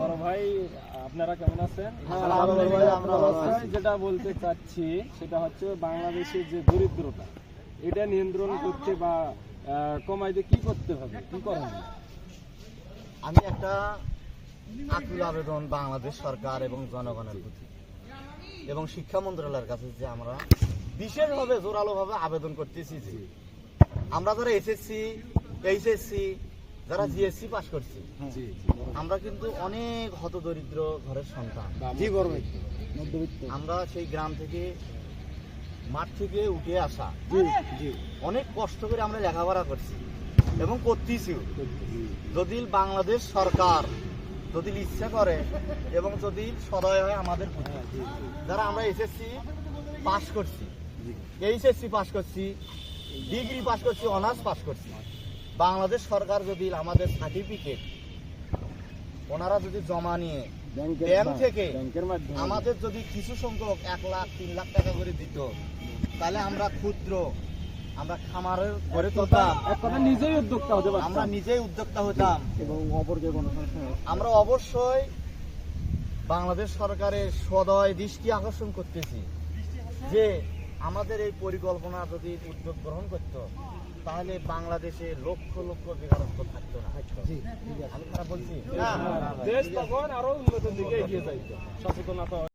বড় ভাই আপনারা কেমন আছেন। আমি যেটা বলতে চাচ্ছি সেটা হচ্ছে বাংলাদেশের যে দরিদ্রতা এটা নিয়ন্ত্রণ করতে বা কমাইতে কি করতে হবে? কি আমি একটা আকুল আবেদন বাংলাদেশ সরকার এবং জনগণের প্রতি। এবং শিক্ষা মন্ত্রণালয়ের কাছে যে আমরা বিশেষভাবে জোরালোভাবে আবেদন করতেছি যে আমরা যারা এসএসসি এইচএসসি যারা জিএসসি পাস করছি জি আমরা কিন্তু অনেক হতদরিদ্র ঘরের সন্তান। আমরা সেই গ্রাম থেকে মাঠ থেকে উঠে আসা। অনেক কষ্ট করে আমরা লেখাপড়া করছি এবং করতেছিও। যদি বাংলাদেশ সরকার যদি ইচ্ছা করে এবং যদি সদয় হয় আমাদের প্রতি, যারা আমরা এসএসসি পাস করছি এইচএসসি পাস করছি ডিগ্রি পাস করছি অনার্স পাস করছি। বাংলাদেশ সরকার যদি আমাদের সার্টিফিকেট ওনারা যদি জমা নিয়ে ব্যাংক থেকে আমাদের যদি কিছু সংখ্যক এক লাখ তিন লাখ টাকা করে দিত তাহলে আমরা ক্ষুদ্র আমরা খামারের করে তুলতাম। এক নিজেই উদ্যোক্তা হতে আমরা নিজেই উদ্যোক্তা হতাম। এবং অপরকে আমরা অবশ্যই বাংলাদেশ সরকারের সদয় দৃষ্টি আকর্ষণ করতেছি যে আমাদের এই পরিকল্পনা যদি উদ্যোগ গ্রহণ করত তাহলে বাংলাদেশে লক্ষ লক্ষ বেকারত্ব থাকতো না। আমি খারাপ বলছি। দেশ তখন আরও উন্নতির দিকে এগিয়ে যাইতো। সচেতনতা